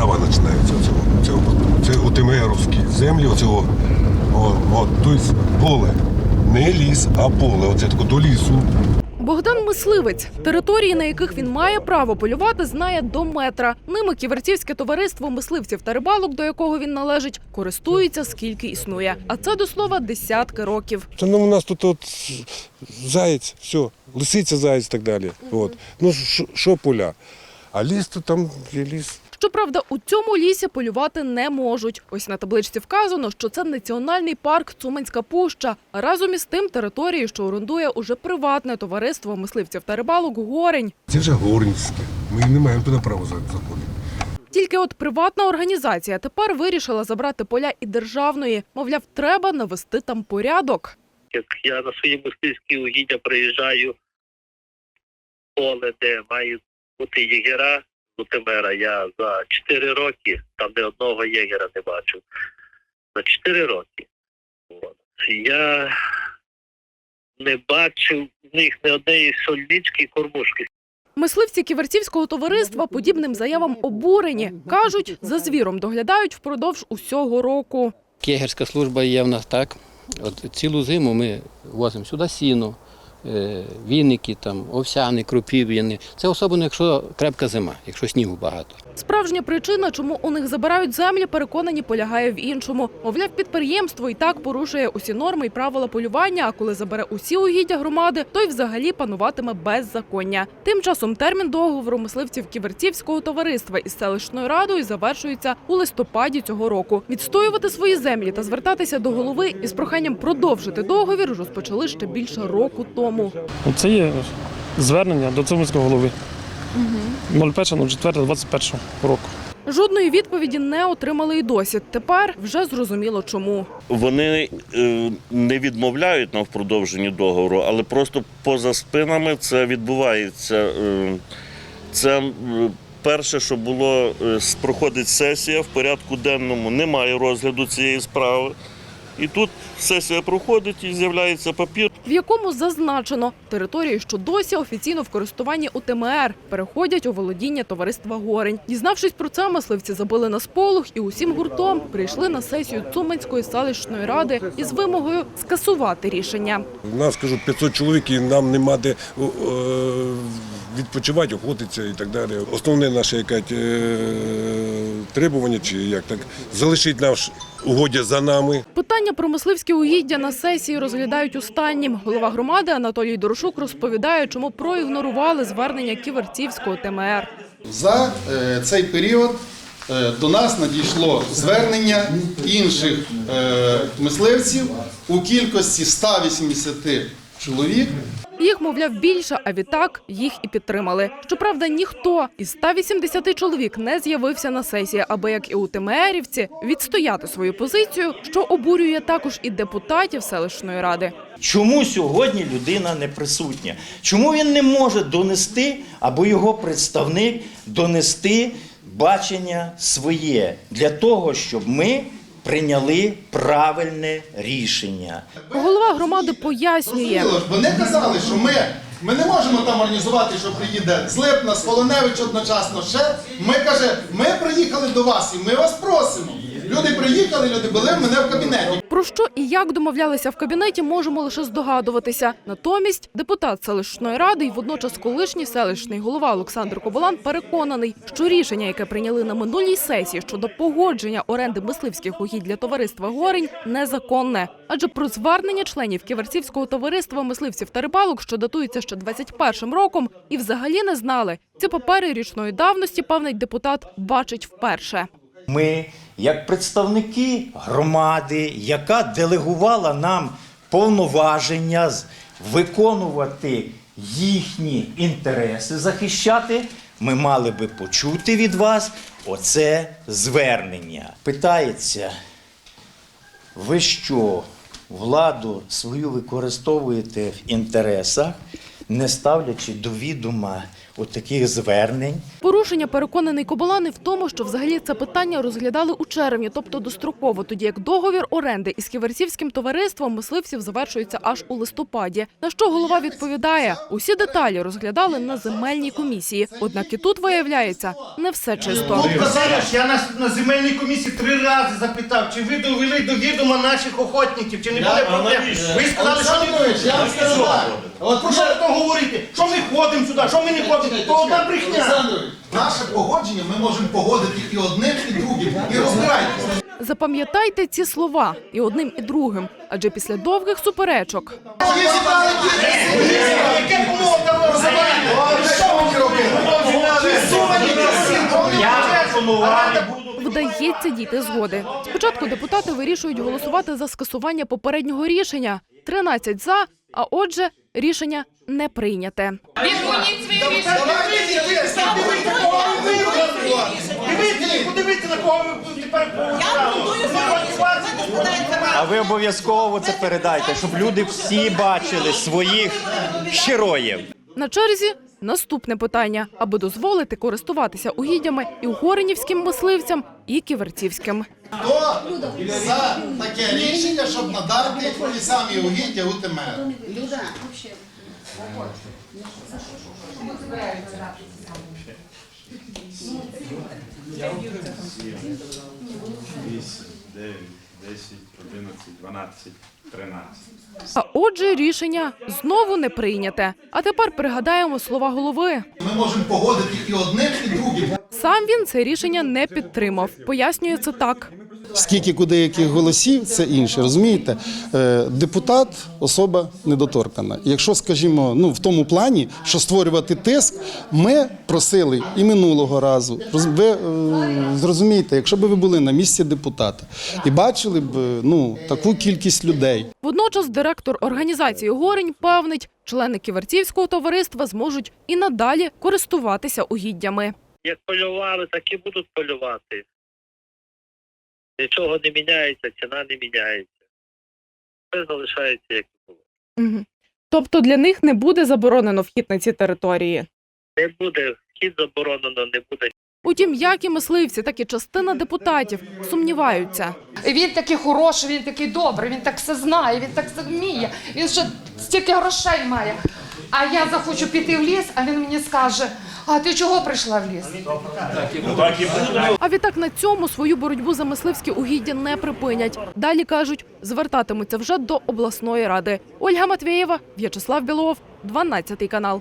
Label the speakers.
Speaker 1: справа починається оцього, цього, це УТМРовські землі, оцього, тобто поле. Не ліс, а поле. Оце тако до лісу.
Speaker 2: Богдан мисливець. Території, на яких він має право полювати, знає до метра. Ними ківерцівське товариство мисливців та рибалок, до якого він належить, користується скільки існує. А це до слова десятки років.
Speaker 1: Та ну, у нас тут от заєць, все, лисиця, заєць і так далі. От. Ну, що- що поля? А ліс то там є ліс.
Speaker 2: Щоправда, у цьому лісі полювати не можуть. Ось на табличці вказано, що це національний парк Цуманська пуща. А разом із тим території, що орендує уже приватне товариство мисливців та рибалок Горень.
Speaker 1: Це вже горницьке. Ми не маємо туди права за- заходити.
Speaker 2: Тільки от приватна організація тепер вирішила забрати поля і державної. Мовляв, треба навести там порядок.
Speaker 3: як я на свої мисливські угіддя приїжджаю поле, де мають бути єгера з Утимера. Я за 4 роки там не одного єгера не бачив. За 4 роки. От. Я не бачив в них ні однієї сольнички і кормушки.
Speaker 2: Мисливці ківерцівського товариства подібним заявам обурені. Кажуть, за звіром доглядають впродовж усього року.
Speaker 4: Кегерська служба є в нас так. От цілу зиму ми возимо сюди сіно, віники, там, овсяни, крупів'яни. Це особливо, якщо крепка зима, якщо снігу багато.
Speaker 2: Справжня причина, чому у них забирають землі, переконані, полягає в іншому. Мовляв, підприємство і так порушує усі норми і правила полювання. А коли забере усі угіддя громади, то й взагалі пануватиме беззаконня. Тим часом термін договору мисливців Ківерцівського товариства із селищною радою завершується у листопаді цього року. Відстоювати свої землі та звертатися до голови із проханням продовжити договір розпочали ще більше року тому.
Speaker 5: Ну, Це є звернення до Цуманського голови. Угу. 01.04.21 року.
Speaker 2: Жодної відповіді не отримали і досі. Тепер вже зрозуміло, чому.
Speaker 6: Вони е, не відмовляють нам в продовженні договору, але просто поза спинами це відбувається. Е, Це е, перше, що було, е, проходить сесія в порядку денному, немає розгляду цієї справи. І тут сесія проходить і з'являється папір.
Speaker 2: в якому зазначено території, що досі офіційно в користуванні УТМР, переходять у володіння товариства Горень. Дізнавшись про це, мисливці забили на сполох і усім гуртом прийшли на сесію Цуманської селищної ради із вимогою скасувати рішення.
Speaker 1: У нас, кажу, 500 чоловік і нам нема де відпочивати, охотитися і так далі. Основне наше якась, е, требування, чи як так, залишить наш угодя за нами.
Speaker 2: Питання про мисливські угіддя на сесії розглядають останнім. Голова громади Анатолій Дорошук розповідає, чому проігнорували звернення Ківерцівського ТМР.
Speaker 7: За е, цей період е, до нас надійшло звернення інших е, мисливців у кількості 180 чоловік.
Speaker 2: Їх, мовляв, більше, а відтак їх і підтримали. Щоправда, ніхто із 180 чоловік не з'явився на сесії, аби як і у ТМРівці відстояти свою позицію, що обурює також і депутатів селищної ради.
Speaker 8: Чому сьогодні людина не присутня? Чому він не може донести або його представник донести бачення своє для того, щоб ми прийняли правильне рішення?
Speaker 2: Голова громади пояснює.
Speaker 7: Вони казали, що ми, ми не можемо там організувати, що приїде Злипна, Сволоневич одночасно ще. Ми каже, ми приїхали до вас і ми вас просимо. Люди приїхали, люди були в мене в кабінеті.
Speaker 2: Про що і як домовлялися в кабінеті, можемо лише здогадуватися. Натомість депутат селищної ради і водночас колишній селищний голова Олександр Коболан переконаний, що рішення, яке прийняли на минулій сесії щодо погодження оренди мисливських угідь для товариства Горень, незаконне. Адже про звернення членів Ківерцівського товариства мисливців та рибалок, що датується ще 21 роком, і взагалі не знали. Ці папери річної давності певний депутат бачить вперше.
Speaker 8: Ми, як представники громади, яка делегувала нам повноваження виконувати їхні інтереси, захищати, ми мали би почути від вас оце звернення. Питається, ви що, владу свою використовуєте в інтересах, не ставлячи до відома от таких звернень.
Speaker 2: Порушення переконаний Коболан і в тому, що взагалі це питання розглядали у червні, тобто достроково, тоді як договір оренди із ківерцівським товариством мисливців завершується аж у листопаді. На що голова відповідає: усі деталі розглядали на земельній комісії. Однак і тут виявляється не все чисто.
Speaker 9: Казали, я на, на земельній комісії три рази запитав, чи ви довели до відома наших охотників, чи не буде проблем. Ви сказали, що не
Speaker 7: я вам скажу. От
Speaker 9: Про що ви говорите? Що ми ходимо сюди, що ми не ходимо? То одна брехня.
Speaker 7: Наше погодження ми можемо погодити і одним, і другим. І розбирайтеся.
Speaker 2: Запам'ятайте ці слова і одним, і другим, адже після довгих суперечок
Speaker 7: Ви зібрали
Speaker 9: Яке помогло розумієте?
Speaker 7: Що мені робити?
Speaker 9: Я
Speaker 2: вдається дійти згоди. Спочатку депутати вирішують голосувати за скасування попереднього рішення 13 за. А отже, рішення не прийняте.
Speaker 10: Відгоніть свої рішення.
Speaker 9: Подивіться, на кого ви тепер.
Speaker 8: А ви обов'язково це передайте, щоб люди всі бачили своїх героїв.
Speaker 2: На черзі наступне питання, аби дозволити користуватися угіддями і угоренівським мисливцям, і ківерцівським.
Speaker 7: Хто за таке рішення, щоб надати самі угіддя у ТМР?
Speaker 2: А отже, рішення знову не прийняте. А тепер пригадаємо слова голови.
Speaker 7: Ми можемо погодити і одним, і другим.
Speaker 2: Сам він це рішення не підтримав. Пояснює це так.
Speaker 11: Скільки куди яких голосів, це інше. Розумієте, Е, депутат особа недоторкана. Якщо, скажімо, ну в тому плані, що створювати тиск, ми просили і минулого разу. Ви е, зрозумієте, якщо б ви були на місці депутата і бачили б е, ну таку кількість людей.
Speaker 2: Водночас директор організації Горень певнить, члени ківерцівського товариства зможуть і надалі користуватися угіддями.
Speaker 3: Як полювали, так і будуть полювати. Нічого не міняється, ціна не міняється. Все залишається як було.
Speaker 2: Угу. Тобто для них не буде заборонено вхід на ці території.
Speaker 3: Не буде вхід заборонено, не буде
Speaker 2: Утім, як і мисливці, так і частина депутатів сумніваються.
Speaker 10: Він такий хороший, він такий добрий, він так все знає, він так все вміє. Він ще стільки грошей має. А я захочу піти в ліс, а він мені скаже: а ти чого прийшла в ліс?
Speaker 2: А відтак на цьому свою боротьбу за мисливські угіддя не припинять. Далі кажуть, звертатимуться вже до обласної ради. Ольга Матвієва, В'ячеслав Білов, 12 канал.